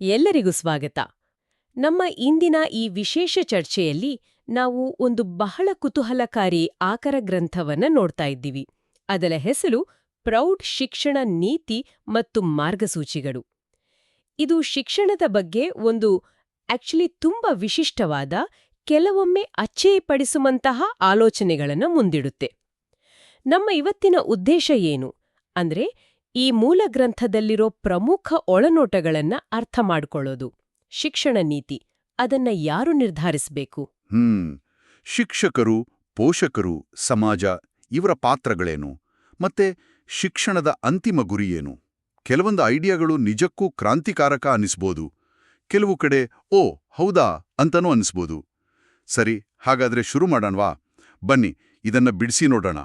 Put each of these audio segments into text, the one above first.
ಎಲ್ಲರಿಗೂ ಸ್ವಾಗತ. ನಮ್ಮ ಇಂದಿನ ಈ ವಿಶೇಷ ಚರ್ಚೆಯಲ್ಲಿ ನಾವು ಒಂದು ಬಹಳ ಕುತೂಹಲಕಾರಿ ಆಕರ ಗ್ರಂಥವನ್ನ ನೋಡ್ತಾ ಇದ್ದೀವಿ. ಅದರ ಹೆಸರು ಪ್ರೌಢ ಶಿಕ್ಷಣ ನೀತಿ ಮತ್ತು ಮಾರ್ಗಸೂಚಿಗಳು. ಇದು ಶಿಕ್ಷಣದ ಬಗ್ಗೆ ಒಂದು ಆಕ್ಚುಲಿ ತುಂಬಾ ವಿಶಿಷ್ಟವಾದ, ಕೆಲವೊಮ್ಮೆ ಅಚ್ಚೇಪಡಿಸುವಂತಹ ಆಲೋಚನೆಗಳನ್ನು ಮುಂದಿಡುತ್ತೆ. ನಮ್ಮ ಇವತ್ತಿನ ಉದ್ದೇಶ ಏನು? ಅಂದ್ರೆ ಈ ಮೂಲ ಗ್ರಂಥದಲ್ಲಿರೋ ಪ್ರಮುಖ ಒಳನೋಟಗಳನ್ನ ಅರ್ಥ ಮಾಡಿಕೊಳ್ಳೋದು, ಶಿಕ್ಷಣ ನೀತಿ, ಅದನ್ನ ಯಾರು ನಿರ್ಧರಿಸಬೇಕು? ಹ್ಮ್. ಶಿಕ್ಷಕರು, ಪೋಷಕರು, ಸಮಾಜ ಇವರ ಪಾತ್ರಗಳೇನು? ಮತ್ತೆ ಶಿಕ್ಷಣದ ಅಂತಿಮ ಗುರಿಯೇನು ಕೆಲವೊಂದು ಐಡಿಯಾಗಳು ನಿಜಕ್ಕೂ ಕ್ರಾಂತಿಕಾರಕ ಅನಿಸ್ಬೋದು. ಕೆಲವು ಕಡೆ, ಓ, ಹೌದಾ, ಅಂತನೂ ಅನಿಸ್ಬೋದು. ಸರಿ, ಹಾಗಾದ್ರೆ ಶುರು ಮಾಡೋಣವಾ ಬನ್ನಿ, ಇದನ್ನ ಬಿಡಿಸಿ ನೋಡೋಣ.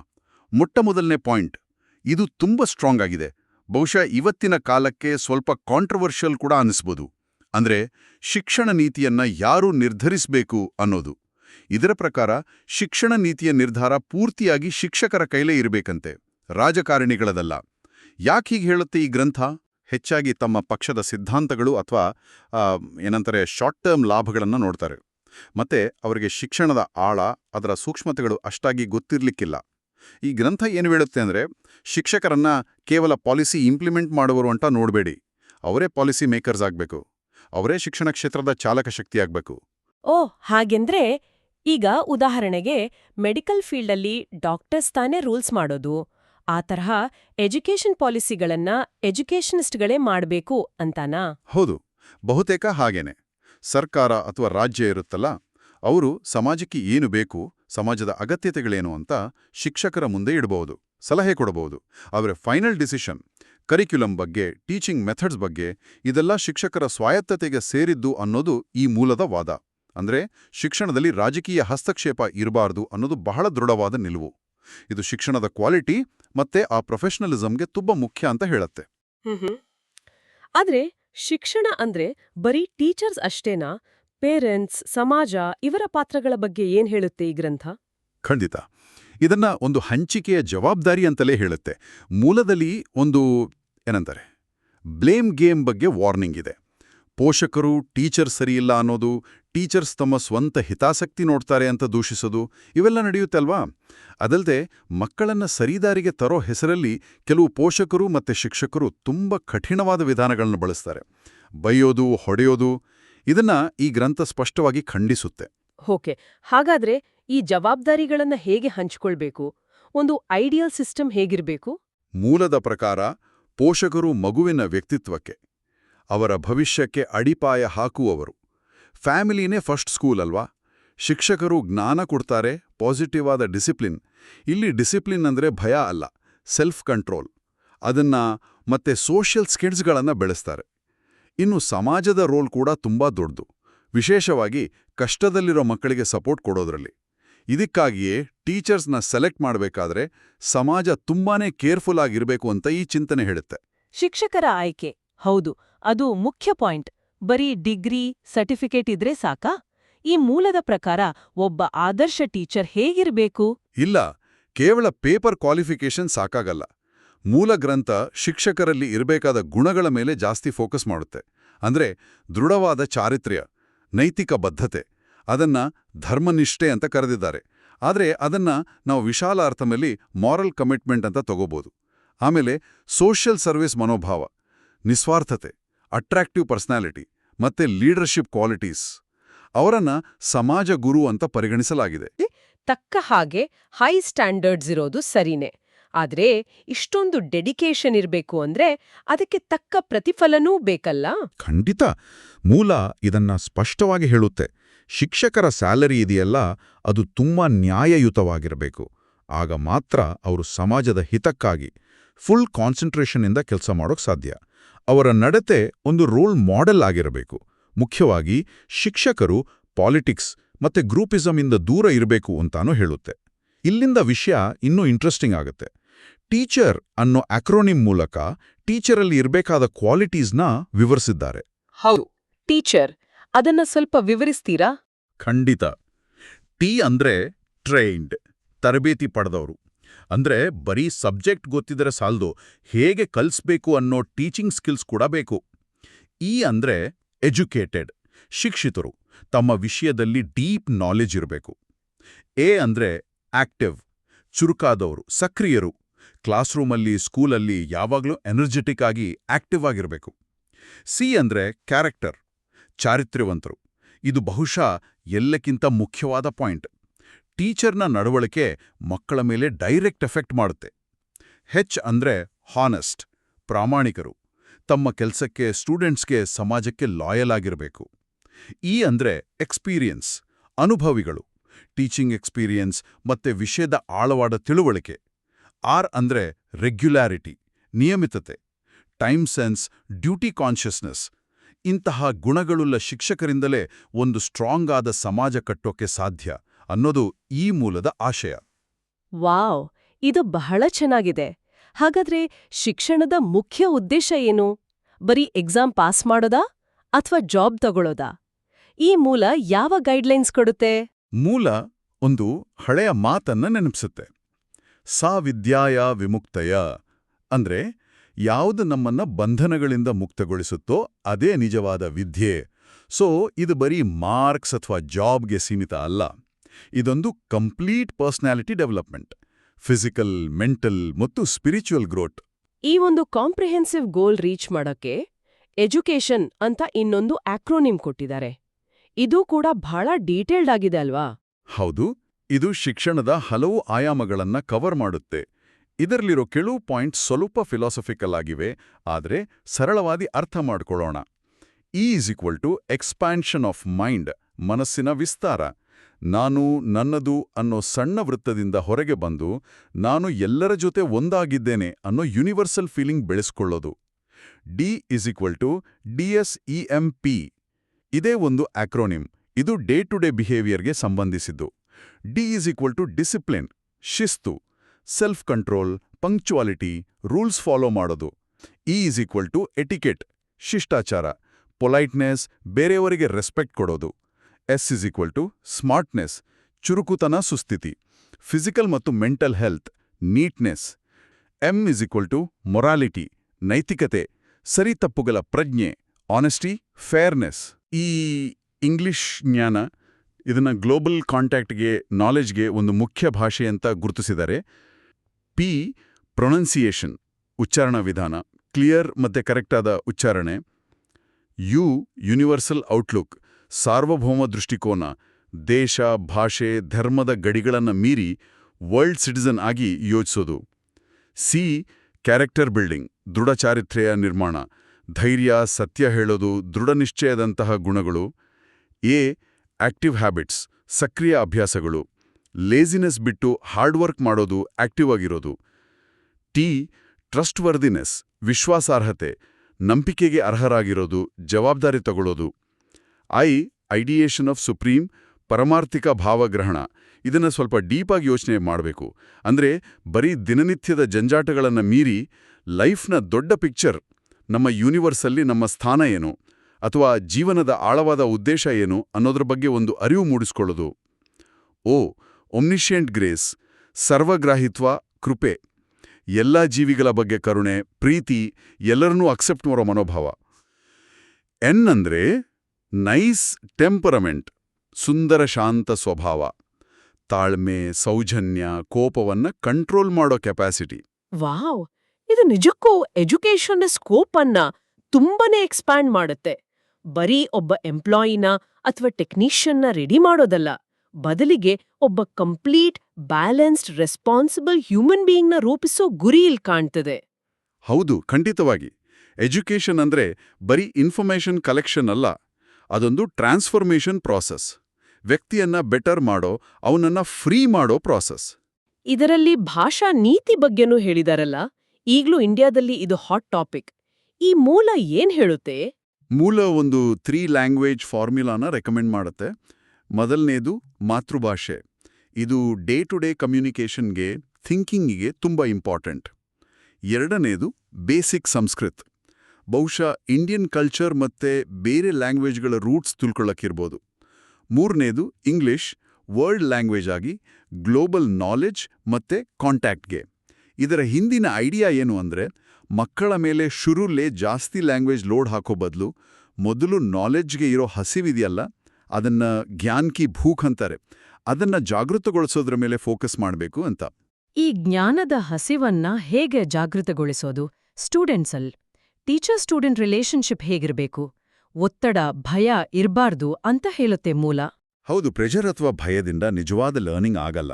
ಮೊಟ್ಟ ಮೊದಲನೇ ಪಾಯಿಂಟ್, ಇದು ತುಂಬ ಸ್ಟ್ರಾಂಗ್ ಆಗಿದೆ. ಬಹುಶಃ ಇವತ್ತಿನ ಕಾಲಕ್ಕೆ ಸ್ವಲ್ಪ ಕಾಂಟ್ರವರ್ಷಿಯಲ್ ಕೂಡ ಅನಿಸ್ಬೋದು ಅಂದ್ರೆ ಶಿಕ್ಷಣ ನೀತಿಯನ್ನ ಯಾರು ನಿರ್ಧರಿಸಬೇಕು ಅನ್ನೋದು. ಇದರ ಪ್ರಕಾರ ಶಿಕ್ಷಣ ನೀತಿಯ ನಿರ್ಧಾರ ಪೂರ್ತಿಯಾಗಿ ಶಿಕ್ಷಕರ ಕೈಲೇ ಇರಬೇಕಂತೆ. ರಾಜಕಾರಣಿಗಳದಲ್ಲ. ಯಾಕೀಗ ಹೇಳುತ್ತೆ ಈ ಗ್ರಂಥ? ಹೆಚ್ಚಾಗಿ ತಮ್ಮ ಪಕ್ಷದ ಸಿದ್ಧಾಂತಗಳು ಅಥವಾ ಏನಂತಾರೆ ಶಾರ್ಟ್ ಟರ್ಮ್ ಲಾಭಗಳನ್ನು ನೋಡ್ತಾರೆ. ಮತ್ತೆ ಅವರಿಗೆ ಶಿಕ್ಷಣದ ಆಳ, ಅದರ ಸೂಕ್ಷ್ಮತೆಗಳು ಅಷ್ಟಾಗಿ ಗೊತ್ತಿರ್ಲಿಕ್ಕಿಲ್ಲ. ಈ ಗ್ರಂಥ ಏನು ಹೇಳುತ್ತೆ ಅಂದ್ರೆ ಶಿಕ್ಷಕರನ್ನ ಕೇವಲ ಪಾಲಿಸಿ ಇಂಪ್ಲಿಮೆಂಟ್ ಮಾಡುವರು ಅಂತ ನೋಡಬೇಡಿ. ಅವರೇ ಪಾಲಿಸಿ ಮೇಕರ್ಸ್ ಆಗಬೇಕು. ಅವರೇ ಶಿಕ್ಷಣ ಕ್ಷೇತ್ರದ ಚಾಲಕ ಶಕ್ತಿ ಆಗಬೇಕು. ಓ ಹಾಗೆಂದ್ರೆ ಈಗ ಉದಾಹರಣೆಗೆ ಮೆಡಿಕಲ್ ಫೀಲ್ಡಲ್ಲಿ ಡಾಕ್ಟರ್ಸ್ ತಾನೇ ರೂಲ್ಸ್ ಮಾಡೋದು. ಆ ತರಹ ಎಜುಕೇಷನ್ ಪಾಲಿಸಿಗಳನ್ನ ಎಜುಕೇಷನಿಸ್ಟ್ಗಳೇ ಮಾಡಬೇಕು ಅಂತಾನಾ? ಹೌದು ಬಹುತೇಕ ಹಾಗೇನೆ. ಸರ್ಕಾರ ಅಥವಾ ರಾಜ್ಯ ಇರುತ್ತಲ್ಲ ಅವರು ಸಮಾಜಕ್ಕೆ ಏನು ಬೇಕು ಸಮಾಜದ ಅಗತ್ಯತೆಗಳೇನು ಅಂತ ಶಿಕ್ಷಕರ ಮುಂದೆ ಇಡಬಹುದು ಸಲಹೆ ಕೊಡಬಹುದು ಅವರ ಫೈನಲ್ ಡಿಸಿಷನ್, ಕರಿಕ್ಯುಲಂ ಬಗ್ಗೆ, ಟೀಚಿಂಗ್ ಮೆಥಡ್ಸ್ ಬಗ್ಗೆ, ಇದೆಲ್ಲ ಶಿಕ್ಷಕರ ಸ್ವಾಯತ್ತತೆಗೆ ಸೇರಿದ್ದು ಅನ್ನೋದು ಈ ಮೂಲದ ವಾದ. ಅಂದ್ರೆ ಶಿಕ್ಷಣದಲ್ಲಿ ರಾಜಕೀಯ ಹಸ್ತಕ್ಷೇಪ ಇರಬಾರದು ಅನ್ನೋದು ಬಹಳ ದೃಢವಾದ ನಿಲುವು. ಇದು ಶಿಕ್ಷಣದ ಕ್ವಾಲಿಟಿ ಮತ್ತೆ ಆ ಪ್ರೊಫೆಷನಲಿಸಂಗೆ ತುಂಬಾ ಮುಖ್ಯ ಅಂತ ಹೇಳತ್ತೆ. ಆದ್ರೆ ಶಿಕ್ಷಣ ಅಂದ್ರೆ ಬರೀ ಟೀಚರ್ಸ್ ಅಷ್ಟೇನಾ? ಪೇರೆಂಟ್ಸ್, ಸಮಾಜ ಇವರ ಪಾತ್ರಗಳ ಬಗ್ಗೆ ಏನ್ ಹೇಳುತ್ತೆ ಈ ಗ್ರಂಥ? ಖಂಡಿತ. ಇದನ್ನ ಒಂದು ಹಂಚಿಕೆಯ ಜವಾಬ್ದಾರಿ ಅಂತಲೇ ಹೇಳುತ್ತೆ. ಮೂಲದಲ್ಲಿ ಒಂದು ಏನಂತಾರೆ? ಬ್ಲೇಮ್ ಗೇಮ್ ಬಗ್ಗೆ ವಾರ್ನಿಂಗ್ ಇದೆ. ಪೋಷಕರು, ಟೀಚರ್ ಸರಿಯಿಲ್ಲ ಅನ್ನೋದು, ಟೀಚರ್ಸ್ ತಮ್ಮ ಸ್ವಂತ ಹಿತಾಸಕ್ತಿ ನೋಡ್ತಾರೆ ಅಂತ ದೂಷಿಸೋದು, ಇವೆಲ್ಲ ನಡೆಯುತ್ತೆ ಅಲ್ವಾ? ಅದಲ್ಲದೆ ಮಕ್ಕಳನ್ನ ಸರಿದಾರಿಗೆ ತರೋ ಹೆಸರಲ್ಲಿ ಕೆಲವು ಪೋಷಕರು ಮತ್ತೆ ಶಿಕ್ಷಕರು ತುಂಬ ಕಠಿಣವಾದ ವಿಧಾನಗಳನ್ನು ಬಳಸ್ತಾರೆ. ಬೈಯೋದು, ಹೊಡೆಯೋದು ಇದನ್ನ ಈ ಗ್ರಂಥ ಸ್ಪಷ್ಟವಾಗಿ ಖಂಡಿಸುತ್ತೆ. ಓಕೆ ಹಾಗಾದ್ರೆ ಈ ಜವಾಬ್ದಾರಿಗಳನ್ನ ಹೇಗೆ ಹಂಚಿಕೊಳ್ಬೇಕು? ಒಂದು ಐಡಿಯಲ್ ಸಿಸ್ಟಮ್ ಹೇಗಿರಬೇಕು? ಮೂಲದ ಪ್ರಕಾರ ಪೋಷಕರು ಮಗುವಿನ ವ್ಯಕ್ತಿತ್ವಕ್ಕೆ ಅವರ ಭವಿಷ್ಯಕ್ಕೆ ಅಡಿಪಾಯ ಹಾಕುವವರು. ಫ್ಯಾಮಿಲಿನೇ ಫಸ್ಟ್ ಸ್ಕೂಲ್ ಅಲ್ವಾ? ಶಿಕ್ಷಕರು ಜ್ಞಾನ ಕೊಡ್ತಾರೆ ಪಾಸಿಟಿವ್ ಆದ ಡಿಸಿಪ್ಲಿನ್. ಇಲ್ಲಿ ಡಿಸಿಪ್ಲಿನ್ ಅಂದ್ರೆ ಭಯ ಅಲ್ಲ ಸೆಲ್ಫ್ ಕಂಟ್ರೋಲ್. ಅದನ್ನ ಮತ್ತೆ ಸೋಷಿಯಲ್ ಸ್ಕಿಲ್ಸ್ಗಳನ್ನು ಬೆಳೆಸ್ತಾರೆ. ಇನ್ನು ಸಮಾಜದ ರೋಲ್ ಕೂಡ ತುಂಬಾ ದೊಡ್ಡದು. ವಿಶೇಷವಾಗಿ ಕಷ್ಟದಲ್ಲಿರೋ ಮಕ್ಕಳಿಗೆ ಸಪೋರ್ಟ್ ಕೊಡೋದ್ರಲ್ಲಿ. ಇದಕ್ಕಾಗಿಯೇ ಟೀಚರ್ಸ್ನ ಸೆಲೆಕ್ಟ್ ಮಾಡಬೇಕಾದ್ರೆ ಸಮಾಜ ತುಂಬಾನೇ ಕೇರ್ಫುಲ್ ಆಗಿರಬೇಕು ಅಂತ ಈ ಚಿಂತನೆ ಹೇಳುತ್ತೆ. ಶಿಕ್ಷಕರ ಆಯ್ಕೆ. ಹೌದು ಅದು ಮುಖ್ಯ ಪಾಯಿಂಟ್. ಬರೀ ಡಿಗ್ರಿ ಸರ್ಟಿಫಿಕೇಟ್ ಇದ್ರೆ ಸಾಕಾ? ಈ ಮೂಲದ ಪ್ರಕಾರ ಒಬ್ಬ ಆದರ್ಶ ಟೀಚರ್ ಹೇಗಿರಬೇಕು? ಇಲ್ಲ ಕೇವಲ ಪೇಪರ್ ಕ್ವಾಲಿಫಿಕೇಶನ್ ಸಾಕಾಗಲ್ಲ. ಮೂಲ ಗ್ರಂಥ ಶಿಕ್ಷಕರಲ್ಲಿ ಇರಬೇಕಾದ ಗುಣಗಳ ಮೇಲೆ ಜಾಸ್ತಿ ಫೋಕಸ್ ಮಾಡುತ್ತೆ. ಅಂದ್ರೆ ದೃಢವಾದ ಚಾರಿತ್ರ್ಯ, ನೈತಿಕ ಬದ್ಧತೆ, ಅದನ್ನ ಧರ್ಮನಿಷ್ಠೆ ಅಂತ ಕರೆದಿದ್ದಾರೆ. ಆದರೆ ಅದನ್ನ ನಾವು ವಿಶಾಲ ಅರ್ಥದಲ್ಲಿ ಮಾರಲ್ ಕಮಿಟ್ಮೆಂಟ್ ಅಂತ ತಗೋಬೋದು. ಆಮೇಲೆ ಸೋಷಿಯಲ್ ಸರ್ವಿಸ್ ಮನೋಭಾವ, ನಿಸ್ವಾರ್ಥತೆ ಅಟ್ರಾಕ್ಟಿವ್ ಪರ್ಸನಾಲಿಟಿ ಮತ್ತೆ ಲೀಡರ್ಶಿಪ್ ಕ್ವಾಲಿಟೀಸ್ ಅವರನ್ನ ಸಮಾಜ ಗುರು ಅಂತ ಪರಿಗಣಿಸಲಾಗಿದೆ. ತಕ್ಕ ಹಾಗೆ ಹೈ ಸ್ಟ್ಯಾಂಡರ್ಡ್ಸ್ ಇರೋದು ಸರಿನೇ. ಆದ್ರೆ ಇಷ್ಟೊಂದು ಡೆಡಿಕೇಶನ್ ಇರಬೇಕು ಅಂದ್ರೆ ಅದಕ್ಕೆ ತಕ್ಕ ಪ್ರತಿಫಲನೂ ಬೇಕಲ್ಲ? ಖಂಡಿತ. ಮೂಲ ಇದನ್ನ ಸ್ಪಷ್ಟವಾಗಿ ಹೇಳುತ್ತೆ. ಶಿಕ್ಷಕರ ಸ್ಯಾಲರಿ ಇದೆಯಲ್ಲ, ಅದು ತುಂಬಾ ನ್ಯಾಯಯುತವಾಗಿರಬೇಕು. ಆಗ ಮಾತ್ರ ಅವರು ಸಮಾಜದ ಹಿತಕ್ಕಾಗಿ, ಫುಲ್ ಕಾನ್ಸಂಟ್ರೇಷನ್ನಿಂದ ಕೆಲಸ ಮಾಡೋಕ್ ಸಾಧ್ಯ. ಅವರ ನಡತೆ ಒಂದು ರೋಲ್ ಮಾಡೆಲ್ ಆಗಿರಬೇಕು. ಮುಖ್ಯವಾಗಿ ಶಿಕ್ಷಕರು ಪಾಲಿಟಿಕ್ಸ್ ಮತ್ತೆ ಗ್ರೂಪಿಸಮ್ ಇಂದ ದೂರ ಇರಬೇಕು ಅಂತಾನೂ ಹೇಳುತ್ತೆ. ಇಲ್ಲಿಂದ ವಿಷಯ ಇನ್ನೂ ಇಂಟ್ರೆಸ್ಟಿಂಗ್ ಆಗುತ್ತೆ. ಟೀಚರ್ ಅನ್ನೋ ಅಕ್ರೋನಿಮ್ ಮೂಲಕ ಟೀಚರಲ್ಲಿ ಇರಬೇಕಾದ ಕ್ವಾಲಿಟೀಸ್ನ ವಿವರಿಸಿದ್ದಾರೆ. ಹೌದು. ಟೀಚರ್ ಅದನ್ನ ಸ್ವಲ್ಪ ವಿವರಿಸ್ತೀರಾ? ಖಂಡಿತ. ಟಿ ಅಂದ್ರೆ ಟ್ರೈನ್ಡ್ ತರಬೇತಿ ಪಡೆದವರು. ಅಂದ್ರೆ ಬರೀ ಸಬ್ಜೆಕ್ಟ್ ಗೊತ್ತಿದ್ರೆ ಸಾಲದು ಹೇಗೆ ಕಲಿಸ್ಬೇಕು ಅನ್ನೋ ಟೀಚಿಂಗ್ ಸ್ಕಿಲ್ಸ್ ಕೂಡ ಬೇಕು. ಇ ಅಂದ್ರೆ ಎಜುಕೇಟೆಡ್ ಶಿಕ್ಷಿತರು. ತಮ್ಮ ವಿಷಯದಲ್ಲಿ ಡೀಪ್ ನಾಲೆಜ್ ಇರಬೇಕು. ಎ ಅಂದ್ರೆ ಆಕ್ಟಿವ್ ಚುರುಕಾದವರು ಸಕ್ರಿಯರು. ಕ್ಲಾಸ್ ರೂಮಲ್ಲಿ ಸ್ಕೂಲಲ್ಲಿ ಯಾವಾಗಲೂ ಎನರ್ಜೆಟಿಕ್ ಆಗಿ ಆಕ್ಟಿವ್ ಆಗಿರಬೇಕು. ಸಿ ಅಂದ್ರೆ ಕ್ಯಾರೆಕ್ಟರ್, ಚಾರಿತ್ರ್ಯವಂತರು. ಇದು ಬಹುಶಃ ಎಲ್ಲಕ್ಕಿಂತ ಮುಖ್ಯವಾದ ಪಾಯಿಂಟ್. ಟೀಚರ್ನ ನಡವಳಿಕೆ ಮಕ್ಕಳ ಮೇಲೆ ಡೈರೆಕ್ಟ್ ಎಫೆಕ್ಟ್ ಮಾಡುತ್ತೆ. ಹೆಚ್ ಅಂದ್ರೆ ಹಾನೆಸ್ಟ್, ಪ್ರಾಮಾಣಿಕರು. ತಮ್ಮ ಕೆಲಸಕ್ಕೆ, ಸ್ಟೂಡೆಂಟ್ಸ್ಗೆ, ಸಮಾಜಕ್ಕೆ ಲಾಯಲ್ ಆಗಿರಬೇಕು. ಇ ಅಂದ್ರೆ ಎಕ್ಸ್ಪೀರಿಯನ್ಸ್, ಅನುಭವಿಗಳು. ಟೀಚಿಂಗ್ ಎಕ್ಸ್ಪೀರಿಯನ್ಸ್ ಮತ್ತೆ ವಿಷಯದ ಆಳವಾದ ತಿಳುವಳಿಕೆ. ಆರ್ ಅಂದ್ರೆ ರೆಗ್ಯುಲಾರಿಟಿ ನಿಯಮಿತತೆ ಟೈಮ್ ಸೆನ್ಸ್ ಡ್ಯೂಟಿ ಕಾನ್ಷಿಯಸ್ನೆಸ್. ಇಂತಹ ಗುಣಗಳುಳ್ಳ ಶಿಕ್ಷಕರಿಂದಲೇ ಒಂದು ಸ್ಟ್ರಾಂಗ್ ಆದ ಸಮಾಜ ಕಟ್ಟೋಕೆ ಸಾಧ್ಯ ಅನ್ನೋದು ಈ ಮೂಲದ ಆಶಯ. ವಾವ್! ಇದು ಬಹಳ ಚೆನ್ನಾಗಿದೆ. ಹಾಗಾದ್ರೆ ಶಿಕ್ಷಣದ ಮುಖ್ಯ ಉದ್ದೇಶ ಏನು? ಬರೀ ಎಕ್ಸಾಮ್ ಪಾಸ್ ಮಾಡೋದಾ ಅಥವಾ ಜಾಬ್ ತಗೊಳ್ಳೋದಾ ಈ ಮೂಲ ಯಾವ ಗೈಡ್ಲೈನ್ಸ್ ಕೊಡುತ್ತೆ? ಮೂಲ ಒಂದು ಹಳೆಯ ಮಾತನ್ನ ನೆನಪಿಸುತ್ತೆ. ಸಾ ವಿದ್ಯಾಯ ವಿಮುಕ್ತಯ. ಅಂದ್ರೆ ಯಾವುದು ನಮ್ಮನ್ನ ಬಂಧನಗಳಿಂದ ಮುಕ್ತಗೊಳಿಸುತ್ತೋ ಅದೇ ನಿಜವಾದ ವಿದ್ಯೆ. ಸೊ ಇದು ಬರೀ ಮಾರ್ಕ್ಸ್ ಅಥವಾ ಜಾಬ್ಗೆ ಸೀಮಿತ ಅಲ್ಲ. ಇದೊಂದು complete personality development. Physical mental ಮತ್ತು ಸ್ಪಿರಿಚುವಲ್ ಗ್ರೋತ್ ಈ ಒಂದು ಕಾಂಪ್ರಿಹೆನ್ಸಿವ್ ಗೋಲ್ ರೀಚ್ ಮಾಡೋಕ್ಕೆ ಎಜುಕೇಷನ್ ಅಂತ ಇನ್ನೊಂದು ಆಕ್ರೋನಿಮ್ ಕೊಟ್ಟಿದ್ದಾರೆ. ಇದು ಕೂಡ ಬಹಳ ಡೀಟೇಲ್ಡ್ ಆಗಿದೆ ಅಲ್ವಾ? ಹೌದು. ಇದು ಶಿಕ್ಷಣದ ಹಲವು ಆಯಾಮಗಳನ್ನ ಕವರ್ ಮಾಡುತ್ತೆ. ಇದರಲ್ಲಿರೋ ಕೆಲವು ಪಾಯಿಂಟ್ ಸ್ವಲ್ಪ ಫಿಲಾಸಫಿಕಲ್ ಆಗಿವೆ, ಆದರೆ ಸರಳವಾಗಿ ಅರ್ಥ ಮಾಡಿಕೊಳ್ಳೋಣ. E is equal to expansion of mind ಮನಸ್ಸಿನ ವಿಸ್ತಾರ. ನಾನು, ನನ್ನದು ಅನ್ನೋ ಸಣ್ಣ ವೃತ್ತದಿಂದ ಹೊರಗೆ ಬಂದು ನಾನು ಎಲ್ಲರ ಜೊತೆ ಒಂದಾಗಿದ್ದೇನೆ ಅನ್ನೋ universal feeling ಬೆಳೆಸ್ಕೊಳ್ಳೋದು. D is equal to DSEMP ಇದೇ ಒಂದು ಆಕ್ರೋನಿಮ್ ಇದು ಡೇ ಟು ಡೇ ಬಿಹೇವಿಯರ್ಗೆ ಸಂಬಂಧಿಸಿದ್ದು. D is equal to discipline ಶಿಸ್ತು self control punctuality rules follow ಮಾಡೋದು. E is equal to etiquette ಶಿಷ್ಟಾಚಾರ ಪೊಲೈಟ್ನೆಸ್ ಬೇರೆಯವರಿಗೆ ರೆಸ್ಪೆಕ್ಟ್ ಕೊಡೋದು. S is equal to smartness ಚುರುಕುತನ ಸುಸ್ಥಿತಿ ಫಿಸಿಕಲ್ ಮತ್ತು mental health neatness M is equal to morality ನೈತಿಕತೆ, ಸರಿ ತಪ್ಪುಗಳ ಪ್ರಜ್ಞೆ ಆನೆಸ್ಟಿ ಫೇರ್ನೆಸ್ ಈ ಇಂಗ್ಲಿಷ್ ಜ್ಞಾನ ಇದನ್ನ ಗ್ಲೋಬಲ್ ಕಾಂಟ್ಯಾಕ್ಟ್ಗೆ ನಾಲೆಜ್ಗೆ ಒಂದು ಮುಖ್ಯ ಭಾಷೆ ಅಂತ ಗುರುತಿಸಿದ್ದಾರೆ. ಪಿ ಪ್ರೊನೌನ್ಸಿಯೇಷನ್ ಉಚ್ಚಾರಣಾ ವಿಧಾನ ಕ್ಲಿಯರ್ ಮತ್ತೆ ಕರೆಕ್ಟಾದ ಉಚ್ಚಾರಣೆ. ಯು ಯೂನಿವರ್ಸಲ್ ಔಟ್ಲುಕ್ ಸಾರ್ವಭೌಮ ದೃಷ್ಟಿಕೋನ, ದೇಶ, ಭಾಷೆ, ಧರ್ಮದ ಗಡಿಗಳನ್ನು ಮೀರಿ ವರ್ಲ್ಡ್ ಸಿಟಿಸನ್ ಆಗಿ ಯೋಚಿಸೋದು. ಸಿ ಕ್ಯಾರೆಕ್ಟರ್ ಬಿಲ್ಡಿಂಗ್ ದೃಢ ಚಾರಿತ್ರ್ಯ ನಿರ್ಮಾಣ, ಧೈರ್ಯ, ಸತ್ಯ ಹೇಳೋದು ದೃಢನಿಶ್ಚಯದಂತಹ ಗುಣಗಳು. ಎ ಆಕ್ಟಿವ್ ಹ್ಯಾಬಿಟ್ಸ್, ಸಕ್ರಿಯ ಅಭ್ಯಾಸಗಳು ಲೇಸಿನೆಸ್ ಬಿಟ್ಟು ಹಾರ್ಡ್ ವರ್ಕ್ ಮಾಡೋದು ಆಕ್ಟಿವ್ ಆಗಿರೋದು. ಟಿ ಟ್ರಸ್ಟ್ ವರ್ದಿನೆಸ್ ವಿಶ್ವಾಸಾರ್ಹತೆ, ನಂಬಿಕೆಗೆ ಅರ್ಹರಾಗಿರೋದು, ಜವಾಬ್ದಾರಿ ತಗೊಳ್ಳೋದು. ಐ ಐಡಿಯೇಷನ್ ಆಫ್ ಸುಪ್ರೀಂ ಪರಮಾರ್ಥಿಕ ಭಾವಗ್ರಹಣ, ಇದನ್ನು ಸ್ವಲ್ಪ ಡೀಪಾಗಿ ಯೋಚನೆ ಮಾಡಬೇಕು. ಅಂದ್ರೆ ಬರೀ ದಿನನಿತ್ಯದ ಜಂಜಾಟಗಳನ್ನು ಮೀರಿ ಲೈಫ್ನ ದೊಡ್ಡ ಪಿಕ್ಚರ್ ನಮ್ಮ ಯೂನಿವರ್ಸಲ್ಲಿ ನಮ್ಮ ಸ್ಥಾನ ಏನು? ಅಥವಾ ಜೀವನದ ಆಳವಾದ ಉದ್ದೇಶ ಏನು ಅನ್ನೋದ್ರ ಬಗ್ಗೆ ಒಂದು ಅರಿವು ಮೂಡಿಸ್ಕೊಳ್ಳೋದು. ಓ ಒಮ್ನಿಷಿಯಂಟ್ ಗ್ರೇಸ್ ಸರ್ವಗ್ರಾಹಿತ್ವ, ಕೃಪೆ. ಎಲ್ಲ ಜೀವಿಗಳ ಬಗ್ಗೆ ಕರುಣೆ, ಪ್ರೀತಿ, ಎಲ್ಲರನ್ನೂ ಅಕ್ಸೆಪ್ಟ್ ಮಾಡೋ ಮನೋಭಾವ. ಎನ್ ಅಂದ್ರೆ ನೈಸ್ ಟೆಂಪರಮೆಂಟ್ ಸುಂದರ ಶಾಂತ ಸ್ವಭಾವ. ತಾಳ್ಮೆ, ಸೌಜನ್ಯ, ಕೋಪವನ್ನ ಕಂಟ್ರೋಲ್ ಮಾಡೋ ಕೆಪಾಸಿಟಿ ವಾವ್! ಇದು ನಿಜಕ್ಕೂ ಎಜುಕೇಶನ್ ಸ್ಕೋಪ್ ಅನ್ನ ತುಂಬಾನೇ ಎಕ್ಸ್ಪ್ಯಾಂಡ್ ಮಾಡುತ್ತೆ. ಬರೀ ಒಬ್ಬ ಎಂಪ್ಲಾಯಿನ ಅಥವಾ ಟೆಕ್ನಿಷಿಯನ್ನ ರೆಡಿ ಮಾಡೋದಲ್ಲ. ಬದಲಿಗೆ ಒಬ್ಬ ಕಂಪ್ಲೀಟ್ ಬ್ಯಾಲೆನ್ಸ್ಡ್ ರೆಸ್ಪಾನ್ಸಿಬಲ್ ಹ್ಯೂಮನ್ ಬೀಯಿಂಗ್ನ ರೂಪಿಸೋ ಗುರಿ ಇಲ್ಲಿ ಕಾಣ್ತದೆ. ಹೌದು ಖಂಡಿತವಾಗಿ. ಎಜುಕೇಷನ್ ಅಂದ್ರೆ ಬರೀ ಇನ್ಫಾರ್ಮೇಷನ್ ಕಲೆಕ್ಷನ್ ಅಲ್ಲ ಅದೊಂದು ಟ್ರಾನ್ಸ್ಫಾರ್ಮೇಷನ್ ಪ್ರಾಸೆಸ್. ವ್ಯಕ್ತಿಯನ್ನ ಬೆಟರ್ ಮಾಡೋ ಅವನನ್ನ ಫ್ರೀ ಮಾಡೋ ಪ್ರಾಸೆಸ್. ಇದರಲ್ಲಿ ಭಾಷಾ ನೀತಿ ಬಗ್ಗೆನೂ ಹೇಳಿದಾರಲ್ಲ ಈಗ್ಲೂ ಇಂಡಿಯಾದಲ್ಲಿ ಇದು ಹಾಟ್ ಟಾಪಿಕ್. ಈ ಮೂಲ ಏನ್ ಹೇಳುತ್ತೆ? ಮೂಲ ಒಂದು ತ್ರೀ ಲ್ಯಾಂಗ್ವೇಜ್ ಫಾರ್ಮ್ಯುಲಾನ ರೆಕಮೆಂಡ್ ಮಾಡುತ್ತೆ. ಮೊದಲನೇದು ಮಾತೃಭಾಷೆ. ಇದು ಡೇ ಟು ಡೇ ಕಮ್ಯುನಿಕೇಷನ್ಗೆ ಥಿಂಕಿಂಗಿಗೆ ತುಂಬ ಇಂಪಾರ್ಟೆಂಟ್ ಎರಡನೇದು ಬೇಸಿಕ್ ಸಂಸ್ಕೃತ್. ಬಹುಶಃ ಇಂಡಿಯನ್ ಕಲ್ಚರ್ ಮತ್ತೆ ಬೇರೆ ಲ್ಯಾಂಗ್ವೇಜ್ಗಳ ರೂಟ್ಸ್ ತಿಳ್ಕೊಳ್ಳೋಕ್ಕಿರ್ಬೋದು ಮೂರನೇದು ಇಂಗ್ಲಿಷ್ ವರ್ಲ್ಡ್ ಲ್ಯಾಂಗ್ವೇಜ್ ಆಗಿ ಗ್ಲೋಬಲ್ ನಾಲೆಜ್ ಮತ್ತೆ ಕಾಂಟ್ಯಾಕ್ಟ್ಗೆ ಇದರ ಹಿಂದಿನ ಐಡಿಯಾ ಏನು ಅಂದ್ರೆ ಮಕ್ಕಳ ಮೇಲೆ ಶುರುಲೇ ಜಾಸ್ತಿ ಲ್ಯಾಂಗ್ವೇಜ್ ಲೋಡ್ ಹಾಕೋ ಬದಲು ಮೊದಲು ನಾಲೆಡ್ಜ್ಗೆ ಇರೋ ಹಸಿವಿದೆಯಲ್ಲ ಅದನ್ನ ಜ್ಞಾನ್ ಕಿ ಭೂಕ್ ಅಂತಾರೆ. ಅದನ್ನ ಜಾಗೃತಗೊಳಿಸೋದ್ರ ಮೇಲೆ ಫೋಕಸ್ ಮಾಡಬೇಕು ಅಂತ. ಈ ಜ್ಞಾನದ ಹಸಿವನ್ನ ಹೇಗೆ ಜಾಗೃತಗೊಳಿಸೋದು? ಸ್ಟೂಡೆಂಟ್ಸಲ್ ಟೀಚರ್ ಸ್ಟೂಡೆಂಟ್ ರಿಲೇಶನ್ಶಿಪ್ ಹೇಗಿರಬೇಕು? ಒತ್ತಡ ಭಯ ಇರಬಾರ್ದು ಅಂತ ಹೇಳುತ್ತೆ ಮೂಲ. ಹೌದು ಪ್ರೆಷರ್ ಅಥವಾ ಭಯದಿಂದ ನಿಜವಾದ ಲರ್ನಿಂಗ್ ಆಗಲ್ಲ.